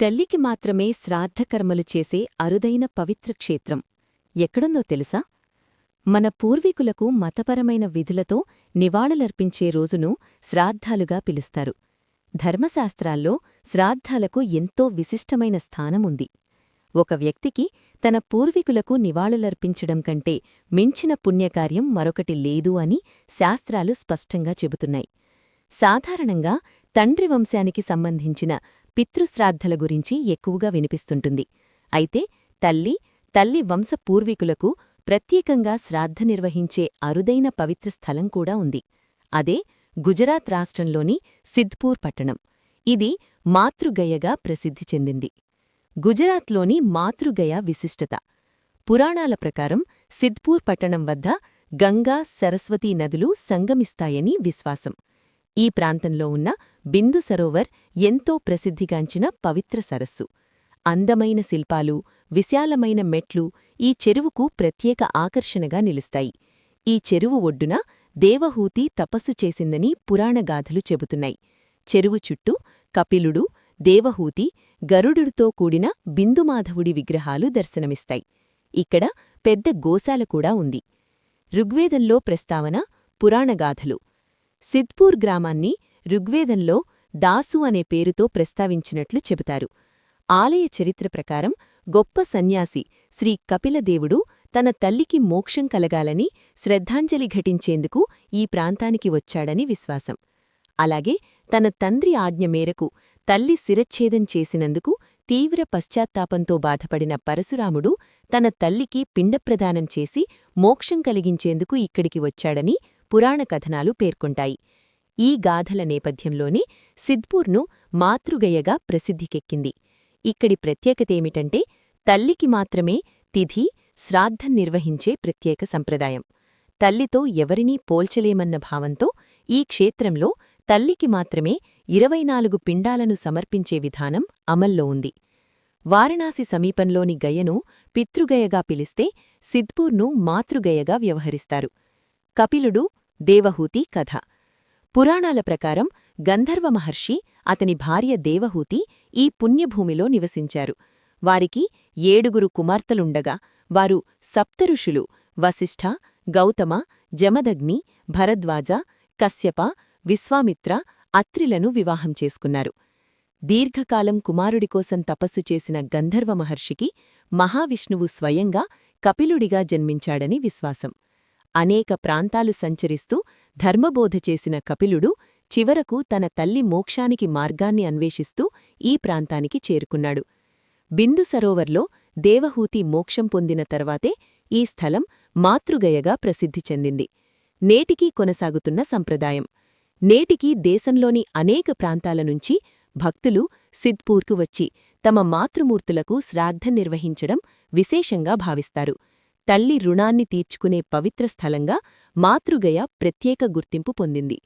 తల్లికి మాత్రమే శ్రాద్ధకర్మలు చేసే అరుదైన పవిత్ర క్షేత్రం. ఎక్కడుందో తెలుసా? మన పూర్వీకులకు మతపరమైన విధులతో నివాళులర్పించే రోజును శ్రాద్ధాలుగా పిలుస్తారు. ధర్మశాస్త్రాల్లో శ్రాద్ధాలకు ఎంతో విశిష్టమైన స్థానముంది. ఒక వ్యక్తికి తన పూర్వీకులకు నివాళులర్పించడం కంటే మించిన పుణ్యకార్యం మరొకటి లేదు అని శాస్త్రాలు స్పష్టంగా చెబుతున్నాయి. సాధారణంగా తండ్రి వంశానికి సంబంధించిన పితృశ్రాద్ధల గురించి ఎక్కువగా వినిపిస్తుంటుంది. అయితే తల్లి తల్లి వంశ పూర్వీకులకు ప్రత్యేకంగా శ్రాద్ధ నిర్వహించే అరుదైన పవిత్ర స్థలం కూడా ఉంది. అదే గుజరాత్ రాష్ట్రంలోని సిద్పూర్ పట్టణం. ఇది మాతృగయగా ప్రసిద్ధి చెందింది. గుజరాత్లోని మాతృగయ విశిష్టత. పురాణాల ప్రకారం సిద్పూర్ పట్టణం వద్ద గంగా సరస్వతీ నదులు సంగమిస్తాయని విశ్వాసం. ఈ ప్రాంతంలో ఉన్న బిందు సరోవర్ ఎంతో ప్రసిద్ధిగాంచిన పవిత్ర సరస్సు. అందమైన శిల్పాలు విశాలమైన మెట్లు ఈ చెరువుకు ప్రత్యేక ఆకర్షణగా నిలుస్తాయి. ఈ చెరువు ఒడ్డున దేవహూతి తపస్సు చేసిందని పురాణగాథలు చెబుతున్నాయి. చెరువు చుట్టూ కపిలుడు దేవహూతి గరుడుతో కూడిన బిందుమాధవుడి విగ్రహాలు దర్శనమిస్తాయి. ఇక్కడ పెద్ద గోశాల కూడా ఉంది. ఋగ్వేదంలో ప్రస్తావన పురాణగాథలు సిద్పూర్ గ్రామాన్ని ఋగ్వేదంలో దాసు అనే పేరుతో ప్రస్తావించినట్లు చెబుతారు. ఆలయ చరిత్ర ప్రకారం గొప్ప సన్యాసి శ్రీ కపిలదేవుడు తన తల్లికి మోక్షం కలగాలని శ్రద్ధాంజలి ఘటించేందుకు ఈ ప్రాంతానికి వచ్చాడని విశ్వాసం. అలాగే తన తండ్రి ఆజ్ఞ మేరకు తల్లి శిరచ్ఛేదం చేసినందుకు తీవ్ర పశ్చాత్తాపంతో బాధపడిన పరశురాముడు తన తల్లికి పిండప్రదానం చేసి మోక్షం కలిగించేందుకు ఇక్కడికి వచ్చాడని పురాణ కథనాలు పేర్కొంటాయి. ఈ గాథల నేపథ్యంలోనే సిద్పూర్ను మాతృగయగా ప్రసిద్ధికెక్కింది. ఇక్కడి ప్రత్యేకతేమిటంటే తల్లికి మాత్రమే తిథి శ్రాద్ధం నిర్వహించే ప్రత్యేక సంప్రదాయం. తల్లితో ఎవరినీ పోల్చలేమన్న భావంతో ఈ క్షేత్రంలో తల్లికి మాత్రమే ఇరవై నాలుగు పిండాలను సమర్పించే విధానం అమల్లో ఉంది. వారణాసి సమీపంలోని గయను పితృగయగా పిలిస్తే సిద్పూర్ను మాతృగయగా వ్యవహరిస్తారు. కపిలుడు దేవహూతి కథ. పురాణాల ప్రకారం గంధర్వ మహర్షి అతని భార్య దేవహూతి ఈ పుణ్యభూమిలో నివసించారు. వారికి ఏడుగురు కుమార్తెలుండగా వారు సప్తఋషులు వశిష్ఠ గౌతమ జమదగ్ని భరద్వాజ కశ్యప విశ్వామిత్ర అత్రిలను వివాహం చేసుకున్నారు. దీర్ఘకాలం కుమారుడికోసం తపస్సు చేసిన గంధర్వ మహర్షికి మహావిష్ణువు స్వయంగా కపిలుడిగా జన్మించాడని విశ్వాసం. అనేక ప్రాంతాలు సంచరిస్తూ ధర్మబోధ చేసిన కపిలుడు చివరకు తన తల్లి మోక్షానికి మార్గాన్ని అన్వేషిస్తూ ఈ ప్రాంతానికి చేరుకున్నాడు. బిందు సరోవర్లో దేవహూతి మోక్షం పొందిన తర్వాతే ఈ స్థలం మాతృగయగా ప్రసిద్ధి చెందింది. నేటికీ కొనసాగుతున్న సంప్రదాయం. నేటికీ దేశంలోని అనేక ప్రాంతాల నుంచి భక్తులు సిద్పూర్కు వచ్చి తమ మాతృమూర్తులకు శ్రాద్ధ నిర్వహించడం విశేషంగా భావిస్తారు. తల్లి రుణాన్ని తీర్చుకునే పవిత్ర స్థలంగా మాతృగయ ప్రత్యేక గుర్తింపు పొందింది.